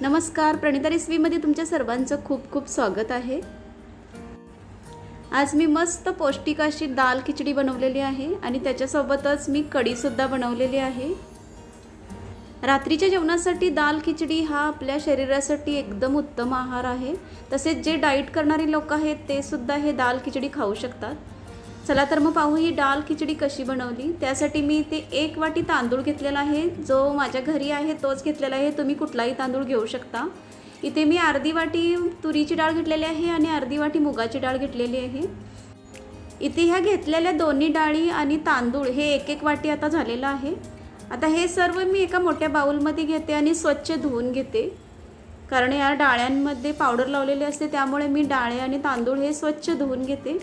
नमस्कार प्रणिता रेसिपीमध्ये तुमच्या सर्वांचं खूप खूप स्वागत आहे. आज मी मस्त पौष्टिक अशी दाल खिचडी बनवलेली आहे आणि त्याच्यासोबतच मी कढीसुद्धा बनवलेली आहे. रात्रीच्या जेवणासाठी दाल खिचडी हा आपल्या शरीरासाठी एकदम उत्तम आहार आहे. तसेच जे डाईट करणारे लोक आहेत ते सुद्धा हे दाल खिचडी खाऊ शकतात. चला तर मग पाहू ही डाळ खिचडी कशी बनवली. त्यासाठी मी ते एक वाटी तांदूळ घेतलेला आहे. जो माझ्या घरी आहे तोच घेतलेला आहे. तुम्ही कुठलाही तांदूळ घेऊ शकता. इथे मी अर्धी वाटी तुरीची डाळ घेतलेली आहे आणि अर्धी वाटी मुगाची डाळ घेतलेली आहे. इथे ह्या घेतलेल्या दोन्ही डाळी आणि तांदूळ हे एक एक वाटी आता झालेलं आहे. आता हे सर्व मी एका मोठ्या बाऊलमध्ये घेते आणि स्वच्छ धुवून घेते. कारण या डाळ्यांमध्ये पावडर लावलेली असते त्यामुळे मी डाळे आणि तांदूळ हे स्वच्छ धुवून घेते.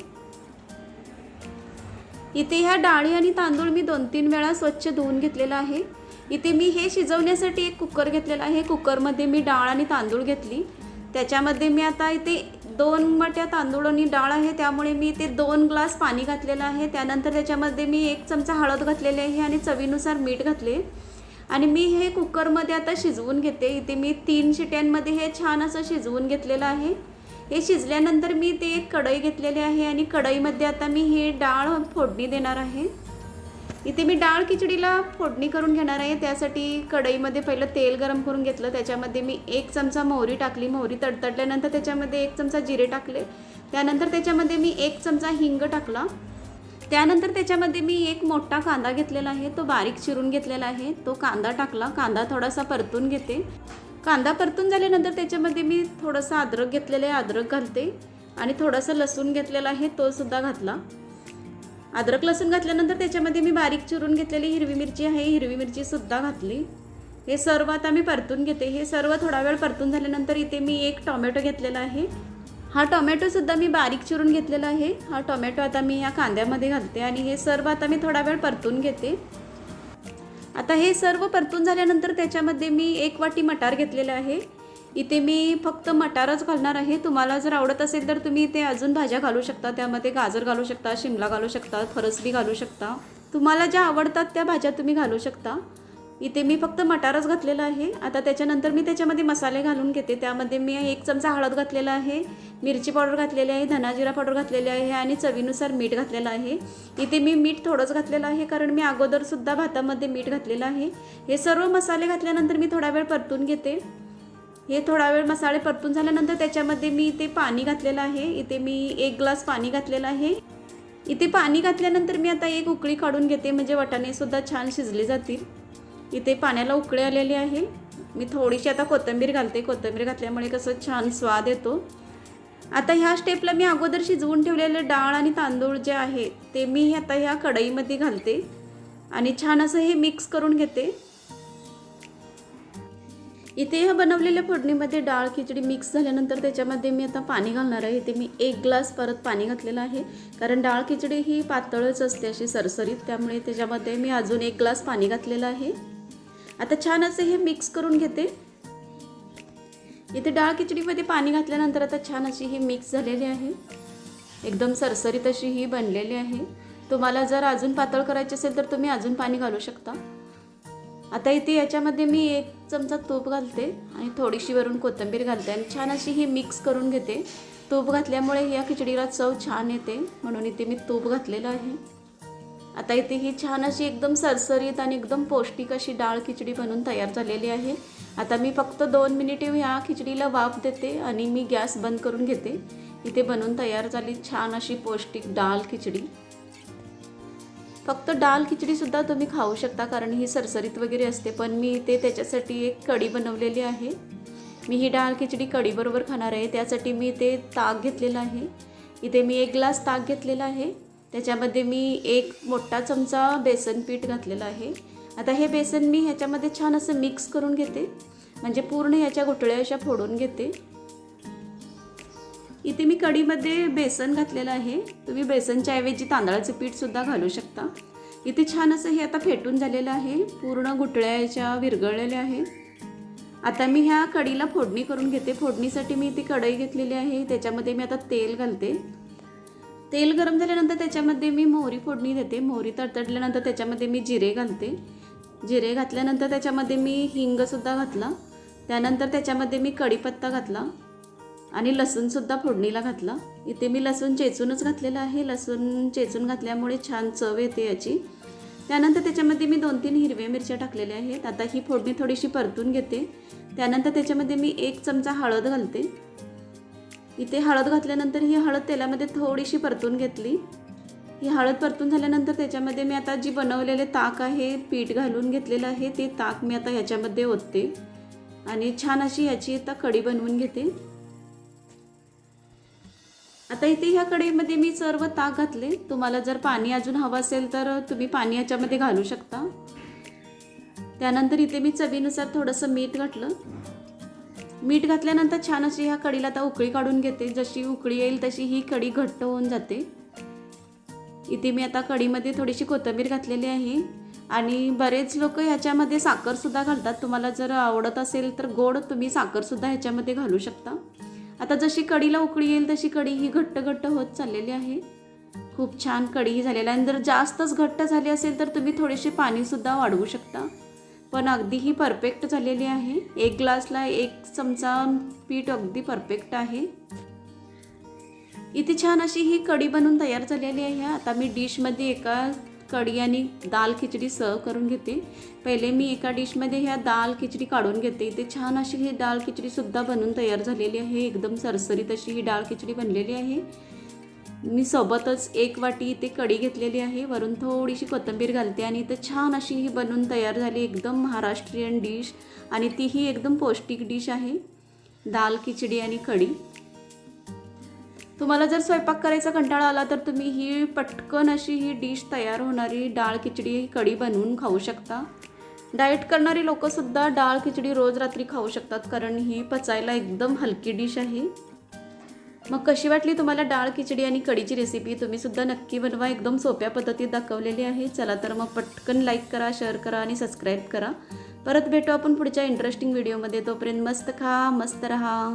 इथे ह्या डाळी आणि तांदूळ मी दोन तीन वेळा स्वच्छ धुवून घेतलेला आहे. इथे मी हे शिजवण्यासाठी एक कुकर घेतलेला आहे. कुकरमध्ये मी डाळ आणि तांदूळ घेतली. त्याच्यामध्ये मी आता इथे दोन मोठ्या तांदूळ आणि डाळ आहे. त्यामुळे मी इथे दोन ग्लास पाणी घातलेलं आहे. त्यानंतर त्याच्यामध्ये मी एक चमचा हळद घातलेली आहे आणि चवीनुसार मीठ घातले. आणि मी हे कुकरमध्ये आता शिजवून घेते. इथे मी तीन शिट्यांमध्ये हे छान असं शिजवून घेतलेलं आहे. हे शिजल्यानंतर मी ते एक कढई घेतलेली आहे आणि कढईमध्ये आता मी हे डाळ फोडणी देणार आहे. इथे मी डाळ खिचडीला फोडणी करून घेणार आहे. त्यासाठी कढईमध्ये पहिलं तेल गरम करून घेतलं. त्याच्यामध्ये मी एक चमचा मोहरी टाकली. मोहरी तडतडल्यानंतर त्याच्यामध्ये एक चमचा जिरे टाकले. त्यानंतर त्याच्यामध्ये मी एक चमचा हिंग टाकला. त्यानंतर त्याच्यामध्ये मी एक मोठा कांदा घेतलेला आहे. तो बारीक चिरून घेतलेला आहे. तो कांदा टाकला. कांदा थोडासा परतून घेते. कांदा परतून झाल्यानंतर त्याच्यामध्ये मी थोडंसं अद्रक घेतलेलं आहे अद्रक घालते. आणि थोडंसं लसूण घेतलेला आहे तोसुद्धा घातला. अद्रक लसूण घातल्यानंतर त्याच्यामध्ये मी बारीक चिरून घेतलेली हिरवी मिरची आहे हिरवी मिरचीसुद्धा घातली. हे सर्व आता मी परतून घेते. हे सर्व थोडा वेळ परतून झाल्यानंतर इथे मी एक टॉमॅटो घेतलेला आहे. हा टोमॅटोसुद्धा मी बारीक चिरून घेतलेला आहे. हा टोमॅटो आता मी या कांद्यामध्ये घालते आणि हे सर्व आता मी थोडा वेळ परतून घेते. आता हे सर्व परतून झाल्यानंतर त्याच्यामध्ये मी एक वाटी मटार घेतलेलं आहे. इथे मी फक्त मटारच घालणार आहे. तुम्हाला जर आवडत असेल तर तुम्ही इथे अजून भाज्या घालू शकता. त्यामध्ये गाजर घालू शकता शिमला घालू शकता फरसबी घालू शकता. तुम्हाला ज्या आवडतात त्या भाज्या तुम्ही घालू शकता. इथे मी फक्त मटारच घातलेला आहे. आता त्याच्यानंतर मी त्याच्यामध्ये मसाले घालून घेते. त्यामध्ये मी एक चमचा हळद घातलेला आहे. मिरची पावडर घातलेली आहे. धनाजिरा पावडर घातलेली आहे आणि चवीनुसार मीठ घातलेलं आहे. इथे मी मीठ थोडंच घातलेलं आहे कारण मी अगोदरसुद्धा भातामध्ये मीठ घातलेलं आहे. हे सर्व मसाले घातल्यानंतर मी थोडा वेळ परतून घेते. हे थोडा वेळ मसाले परतून झाल्यानंतर त्याच्यामध्ये मी इथे पाणी घातलेलं आहे. इथे मी एक ग्लास पाणी घातलेलं आहे. इथे पाणी घातल्यानंतर मी आता एक उकळी काढून घेते. म्हणजे वाटाणेसुद्धा छान शिजले जातील. इथे पाण्याला उकळी आलेली आहे. मी थोडीशी आता कोथिंबीर घालते. कोथिंबीर घातल्यामुळे कसं छान स्वाद येतो. आता ह्या स्टेपला मी अगोदर शिजवून ठेवलेले डाळ आणि तांदूळ जे आहे ते मी आता ह्या कढईमध्ये घालते. आणि छान असं हे मिक्स करून घेते. इथे ह्या बनवलेल्या फोडणीमध्ये डाळ खिचडी मिक्स झाल्यानंतर त्याच्यामध्ये मी आता पाणी घालणार आहे. इथे मी एक ग्लास परत पाणी घातलेलं आहे. कारण डाळ खिचडी ही पातळच असते अशी सरसरीत. त्यामुळे त्याच्यामध्ये मी अजून एक ग्लास पाणी घातलेलं आहे. आता छान असं हे मिक्स करून घेते. इथे डाळ खिचडीमध्ये पाणी घातल्यानंतर आता छान अशी ही मिक्स झालेली आहे. एकदम सरसरीत अशी ही बनलेली आहे. तुम्हाला जर अजून पातळ करायची असेल तर तुम्ही अजून पाणी घालू शकता. आता इथे याच्यामध्ये मी एक चमचा तूप घालते आणि थोडीशी वरून कोथिंबीर घालते आणि छान अशी ही मिक्स करून घेते. तूप घातल्यामुळे या खिचडीला चव छान येते. म्हणून इथे मी तूप घातलेलं आहे. आता इथे ही छान अशी एकदम सरसरीत आणि एकदम पौष्टिक अशी डाळ खिचडी बनवून तयार झालेली आहे. आता मी फक्त दोन मिनिटे ह्या खिचडीला वाफ देते आणि मी गॅस बंद करून घेते. इथे बनवून तयार झाली छान अशी पौष्टिक डाळ खिचडी. फक्त डाळ खिचडीसुद्धा तुम्ही खाऊ शकता कारण ही सरसरीत वगैरे असते पण मी इथे त्याच्यासाठी एक कढी बनवलेली आहे. मी ही डाळ खिचडी कढीबरोबर खाणार आहे त्यासाठी मी इथे ताक घेतलेलं आहे. इथे मी एक ग्लास ताक घेतलेला आहे. त्याच्यामध्ये मी एक मोठा चमचा बेसन पीठ घातलेलं आहे. आता हे बेसन मी ह्याच्यामध्ये छान असं मिक्स करून घेते. म्हणजे पूर्ण ह्याच्या गुटळ्या अशा फोडून घेते. इथे मी कढीमध्ये बेसन घातलेलं आहे. तुम्ही बेसनच्या ऐवजी तांदळाचं पीठसुद्धा घालू शकता. इथे छान असं हे आता फेटून झालेलं आहे. पूर्ण गुटळ्याच्या विरघळलेल्या आहे आता मी ह्या कढीला फोडणी करून घेते. फोडणीसाठी मी ती कढई घेतलेली आहे. त्याच्यामध्ये मी आता तेल घालते. तेल गरम झाल्यानंतर त्याच्यामध्ये मी मोहरी फोडणी देते. मोहरी तडतडल्यानंतर त्याच्यामध्ये मी जिरे घालते. जिरे घातल्यानंतर त्याच्यामध्ये मी हिंगसुद्धा घातला. त्यानंतर त्याच्यामध्ये मी कढीपत्ता घातला आणि लसूणसुद्धा फोडणीला घातला. इथे मी लसूण चेचूनच घातलेलं आहे. लसूण चेचून घातल्यामुळे छान चव येते याची. त्यानंतर त्याच्यामध्ये मी दोन तीन हिरव्या मिरच्या टाकलेल्या आहेत. आता ही फोडणी थोडीशी परतून घेते. त्यानंतर त्याच्यामध्ये मी एक चमचा हळद घालते. इथे हळद घातल्यानंतर ही हळद तेलामध्ये थोडीशी परतून घेतली. ही हळद परतून झाल्यानंतर त्याच्यामध्ये मी आता जी बनवलेले ताक आहे पीठ घालून घेतलेलं आहे ते ताक मी आता ह्याच्यामध्ये ओतते. आणि छान अशी ह्याची आता कढी बनवून घेते. आता इथे ह्या कढईमध्ये मी सर्व ताक घातले. तुम्हाला जर पाणी अजून हवं असेल तर तुम्ही पाणी याच्यामध्ये घालू शकता. त्यानंतर इथे मी चवीनुसार थोडंसं मीठ घातलं. मीठ घातल्यानंतर छान अशी ह्या कढीला आता उकळी काढून घेते. जशी उकळी येईल तशी ही कढी घट्ट होऊन जाते. इथे मी आता कढीमध्ये थोडीशी कोथिंबीर घातलेली आहे. आणि बरेच लोक ह्याच्यामध्ये साखरसुद्धा घालतात. तुम्हाला जर आवडत असेल तर गोड तुम्ही साखरसुद्धा ह्याच्यामध्ये घालू शकता. आता जशी कढीला उकळी येईल तशी कढी ही घट्ट घट्ट होत चाललेली आहे. खूप छान कढी ही झालेली आहे. आणि जर जास्तच घट्ट झाली असेल तर तुम्ही थोडेसे पाणीसुद्धा वाढवू शकता. पण अगदी ही परफेक्ट झालेली आहे. एक ग्लासला एक चमचा पीठ अगदी परफेक्ट आहे. इथे छान अशी ही कढी बनवून तयार झालेली आहे. आता मी डिशमध्ये एका कढी आणि दाल खिचडी सर्व करून घेते. पहिले मी एका डिशमध्ये ह्या दाल खिचडी काढून घेते. इथे छान अशी ही दाल खिचडीसुद्धा बनवून तयार झालेली आहे. एकदम सरसरीत अशी ही डाळ खिचडी बनलेली आहे. मी सोबतच एक वाटी इथे कढी घेतलेली आहे. वरून थोडीशी कोथिंबीर घालते आणि इथे छान अशी ही बनवून तयार झाली एकदम महाराष्ट्रीयन डिश आणि तीही एकदम पौष्टिक डिश आहे. दाल खिचडी आणि कढी. तुम्हाला जर स्वयंपाक करायचा कंटाळा आला तर तुम्ही ही पटकन अशी ही डिश तयार होणारी डाळ खिचडी कढी बनवून खाऊ शकता. डाएट करणारी लोकंसुद्धा डाळ खिचडी रोज रात्री खाऊ शकतात कारण ही पचायला एकदम हलकी डिश आहे. मग कशी वाटली तुम्हाला डाळ खिचडी आणि कढीची रेसिपी तुम्ही सुद्धा नक्की बनवा. एकदम सोप्या पद्धतीत दाखवलेली आहे. चला तर मग पटकन लाईक करा शेअर करा आणि सबस्क्राईब करा. परत भेटू आपण पुढच्या इंटरेस्टिंग व्हिडिओमध्ये तोपर्यंत मस्त खा मस्त रहा.